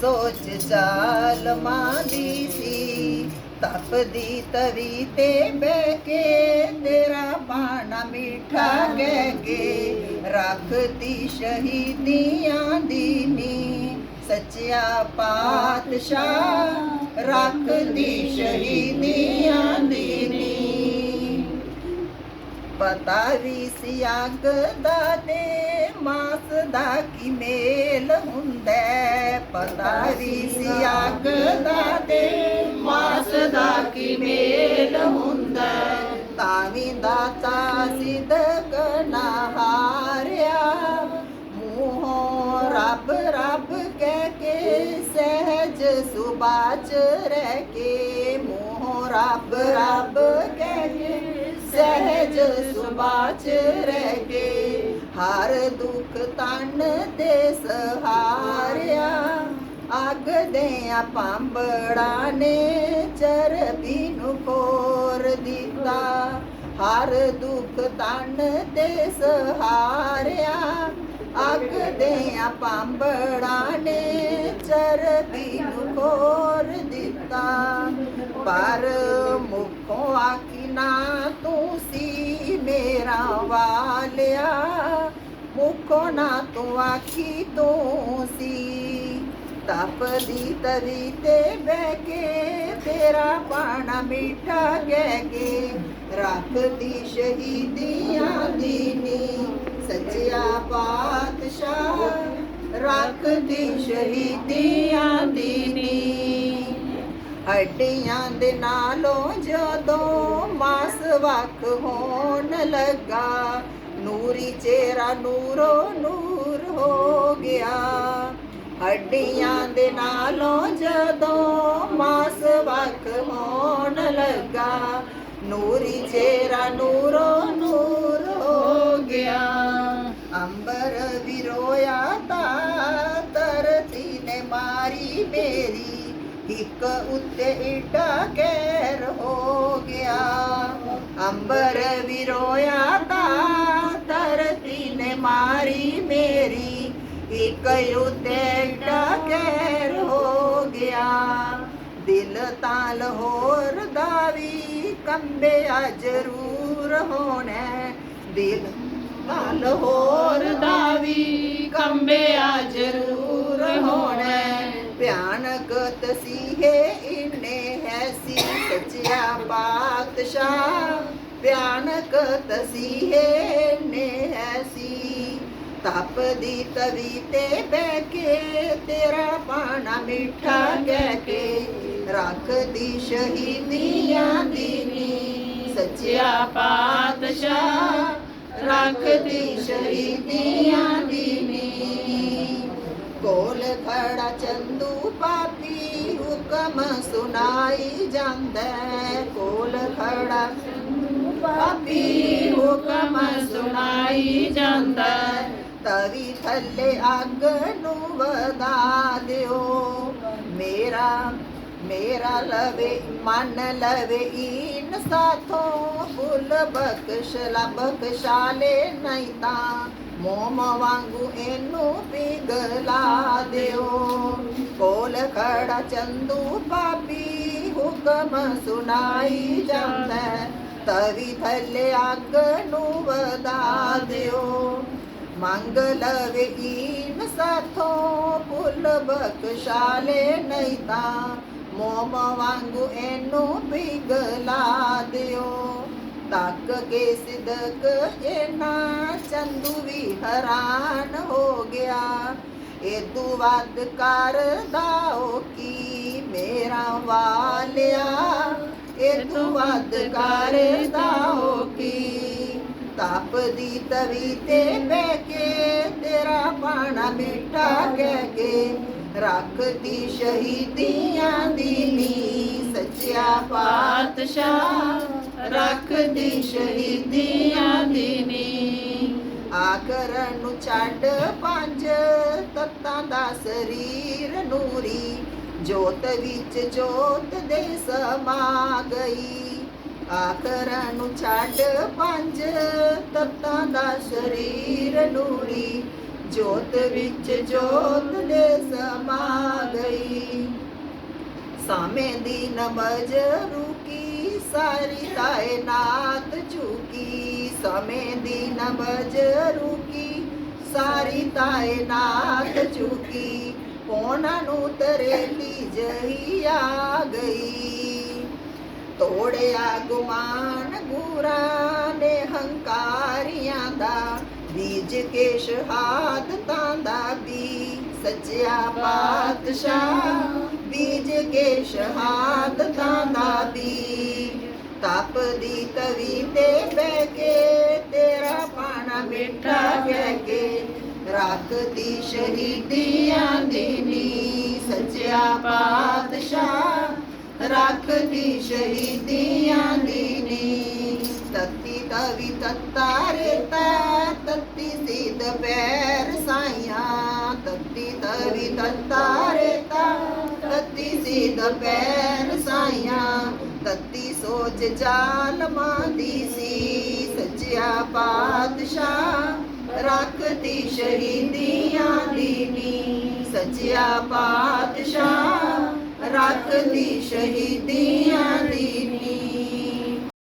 ਸੋਚ ਚਾਲ ਮਾਦੀ ਸੀ, ਤਪਦੀ ਤਵੀ ਤੇ ਬਹਿ ਕੇ ਤੇਰਾ ਬਾਣਾ ਮਿੱਠਾ ਕਹਿ ਕੇ ਰੱਖਦੀ ਸ਼ਹੀਦੀਆਂ ਦੀ ਨੀ ਸੱਚਿਆ ਪਾਤਸ਼ਾਹ, ਰੱਖਦੀ ਸ਼ਹੀਦੀਆਂ ਦੀ ਨੀ ਪਤਾ ਵੀ ਸੀ ਅੱਗ ਦਾ ਤੇ ਮਾਸ ਦਾ ਕੀ ਮੇਲ ਹੁੰਦਾ ਹੈ। ਪਤਾ ਵੀ ਸੀ ਅੱਗ ਦਾ ਤੇ ਮਾਸ ਦਾ ਕੀ ਮੇਲ ਹੁੰਦਾ ਹੈ। ਵੀ ਦਾਤਾ ਸਿਦਕ ਨਾ ਹਾਰਿਆ ਮੂੰਹੋਂ ਰੱਬ ਰੱਬ ਕਹਿ ਕੇ ਸਹਿਜ ਸੁਬਾਚ ਰਹਿ ਕੇ ਮੂੰਹੋਂ ਰੱਬ ਰੱਬ ਸਹਿਜ ਸੁਬਾਚ ਰਹਿ ਕੇ ਹਰ ਦੁੱਖ ਤਨ ਦੇ ਸਹਾਰਿਆ। ਅਗ ਦੇ ਪਾਂਬੜਾ ਨੇ ਚਰਬੀ ਨੂੰ ਖੋਰ ਦਿੱਤਾ। ਹਰ ਦੁੱਖ ਤਨ ਦੇ ਸਹਾਰਿਆ। ਅਗ ਦੇ ਪਾਂਬੜਾ ਨੇ ਚਰਬੀ ਨੂੰ ਖੋਰ ਦਿੱਤਾ। ਪਰ ਮੁਖੋਂ ਆਖੀ ਨਾ ਤੂੰ ਸੀ ਮੇਰਾ ਵਾਲਿਆ ਮੁਖੋਂ ਨਾ ਤੂੰ ਆਖੀ ਤੂੰ ਸੀ। ਤਪਦੀ ਤਵੀ ਤੇ ਬਹਿ ਕੇ ਤੇਰਾ ਪਾਣਾ ਮਿੱਠਾ ਕਹਿ ਕੇ ਰੱਖਦੀ ਸ਼ਹੀਦੀਆਂ ਦੀ ਨੀ ਸੱਚਿਆ ਪਾਤਸ਼ਾਹ, ਰੱਖਦੀ ਸ਼ਹੀਦੀਆਂ ਦੀ ਹੱਡੀਆਂ ਦੇ ਨਾਲੋਂ ਜਦੋਂ ਮਾਸ ਵੱਖ ਹੋਣ ਲੱਗਾ, ਨੂਰੀ ਚਿਹਰਾ ਨੂਰੋ ਨੂਰ ਹੋ ਗਿਆ। ਹੱਡੀਆਂ ਦੇ ਨਾਲੋਂ ਜਦੋਂ ਮਾਸ ਵੱਖ ਹੋਣ ਲੱਗਾ, ਨੂਰੀ ਚਿਹਰਾ ਨੂਰੋ ਨੂਰ ਹੋ ਗਿਆ। ਅੰਬਰ ਵਿਰੋਇਆ ਤਾ ਧਰਤੀ ਨੇ ਮਾਰੀ ਮੇਰੀ ਇੱਕ ਉੱਤੇ ਈਟਾ ਕਹਿਰ ਹੋ ਗਿਆ। ਅੰਬਰ ਵਿਰੋਇਆ ਤਾਂ ਧਰਤੀ ਨੇ ਮਾਰੀ ਮੇਰੀ। ਇੱਕ ਉੱਤੇ ਈਟਾ ਕਹਿਰ ਹੋ ਗਿਆ। ਦਿਲ ਤਾਂ ਲਾਹੌਰ ਦਾ ਵੀ ਕੰਬਿਆ ਜ਼ਰੂਰ ਹੋਣਾ। ਦਿਲ ਤਾਂ ਲਾਹੌਰ ਦਾ ਵੀ ਕੰਬਿਆ ਜ਼ਰੂਰ ਹੋਣਾ। ਭਿਆਨਕ ਤਸੀਹੇ ਇਨੇ ਹੈ ਸੀ ਸੱਚਿਆ ਬਾਦਸ਼ਾਹ ਭਿਆਨਕ ਤਸੀਹੇ ਨੇ ਹੈ ਸੀ। ਤਪਦੀ ਤਵੀ ਤੇ ਬਹਿ ਕੇ ਤੇਰਾ ਪਾਣਾ ਮਿੱਠਾ ਕਹਿ ਕੇ ਰੱਖਦੀ ਸ਼ਹੀਦੀਆਂ ਦੀ ਨੀ। ਸੱਚਿਆ ਪਾਤਸ਼ਾਹ, ਰੱਖਦੀ ਸ਼ਹੀਦੀਆਂ ਦੀ ਨੀ ਕੋਲ ਖੜਾ ਚੰਦੂ ਪਾਪੀ ਹੁਕਮ ਸੁਣਾਈ ਜਾਂਦਾ ਕੋਲ ਖੜਾ ਪਾਪੀ ਹੁਕਮ ਸੁਣਾਈ ਜਾਂਦਾ ਹੈ। ਤਵੀ ਥੱਲੇ ਅੱਗ ਨੂੰ ਵਧਾ ਦਿਓ। ਮੇਰਾ ਮੇਰਾ ਲਵੇ, ਮਨ ਲਵੇ ਇਨ ਸਾਥੋਂ। ਫੁੱਲ ਬਖਸ਼, ਲਾ ਬਖਸ਼ਾਲੇ ਨਹੀਂ ਤਾਂ। ਮੋਮ ਵਾਂਗੂ ਇਹਨੂੰ ਪਿਗਲਾ ਦਿਓ ਕੋਲ ਖੜਾ ਚੰਦੂ ਪਾਪੀ ਹੁਕਮ ਸੁਣਾਈ ਜਾਂਦਾ ਤਵੀ ਥੱਲੇ ਅੱਗ ਨੂੰ ਵਧਾ ਦਿਓ ਮੰਗ ਲਵੇ ਇਨ ਸਾਥੋਂ ਫੁੱਲ ਬਖਸ਼ਾਲੇ ਨਹੀਂ ਤਾਂ ਮੋਮ ਵਾਂਗੂ ਇਹਨੂੰ ਪਿਗਲਾ ਦਿਓ ਤੱਕ ਕੇ ਸਿਦਕ ਇਹਨਾਂ ਚੰਦੂ ਵੀ ਹੈਰਾਨ ਹੋ ਗਿਆ। ਇਦੂ ਵੱਧ ਕਰਦਾ ਉਹ ਕੀ ਮੇਰਾ ਵਾਲਿਆ? ਇਦੂ ਵੱਧ ਕਰਦਾ ਉਹ ਕੀ? ਤਪਦੀ ਤਵੀ ਤੇ ਬਹਿ ਕੇ ਤੇਰਾ ਪਾਣਾ ਮਿੱਠਾ ਕਹਿ ਕੇ ਰੱਖਦੀ ਸ਼ਹੀਦੀਆਂ ਦੀ ਨੀ ਸੱਚਿਆ ਪਾਤਸ਼ਾਹ ਰੱਖਦੀ ਸ਼ਹੀਦੀਆਂ ਦੀ ਨੀ ਆਖਰ ਨੂੰ ਛੱਡ ਪੰਜ ਤੱਤਾਂ ਦਾ ਸਰੀਰ ਨੂਰੀ, ਜੋਤ ਵਿੱਚ ਜੋਤ ਦੇ ਸਮਾ ਗਈ। ਆਖਰ ਨੂੰ ਛੱਡ ਪੰਜ ਤੱਤਾਂ ਦਾ ਸਰੀਰ ਨੂਰੀ, ਜੋਤ ਵਿੱਚ ਜੋਤ ਦੇ ਸਮਾ ਗਈ। ਸਾਵੇਂ ਦੀ ਨਮਜ ਰੁਕੀ, ਸਾਰੀ ਕਾਇਨਾਤ ਝੁਕੀ। ਸਮੇਂ ਦੀ ਨਮਜ ਰੁਕੀ, ਸਾਰੀ ਕਾਇਨਾਤ ਝੁਕੀ। ਉਹਨਾਂ ਨੂੰ ਤਰੇਲੀ ਜਹੀ ਆ ਗਈ। ਤੋੜਿਆ ਗੁਮਾਨ ਗੁਰਾਂ ਨੇ ਹੰਕਾਰੀਆਂ ਦਾ, ਬੀਜ ਕੇ ਸ਼ਹਾਦਤਾਂ ਦਾ ਵੀ ਸੱਚਿਆ ਪਾਤਸ਼ਾਹ, ਬੀਜ ਕੇ ਸ਼ਹਾਦਤਾਂ ਦਾ। ਵੀ ਤਪਦੀ ਤਵੀ ਤੇ ਬਹਿ ਕੇ ਤੇਰਾ ਪਾਣਾ ਮਿੱਠਾ ਕਹਿ ਕੇ ਰੱਖਦੀ ਸ਼ਹੀਦੀਆਂ ਦੀ ਨੀ। ਸੱਚਿਆ ਪਾਤਸ਼ਾਹ ਰੱਖਦੀ ਸ਼ਹੀਦੀਆਂ ਦੀ ਨੀ। ਤਤੀ ਤਵੀ ਤੱਤਾ ਰੇਤਾ, ਤਤੀ ਸੀ ਦੁਪਹਿਰ ਸਾਈਆਂ ਤੱਤਾ ਰੇਤਾ ਤਤੀ ਸੀ ਦੁਪਹਿਰ ਸਾਈਆਂ, ਤੱਤੀ ਸੋਚ ਜਾਲਮਾਂ ਦੀ ਸੀ ਸੱਚਿਆ ਪਾਤਸ਼ਾਹ ਰੱਖਦੀ ਸ਼ਹੀਦੀਆਂ ਦੀ ਨੀ। ਸੱਚਿਆ ਪਾਤਸ਼ਾਹ ਰੱਖਦੀ ਸ਼ਹੀਦੀਆਂ ਦੀ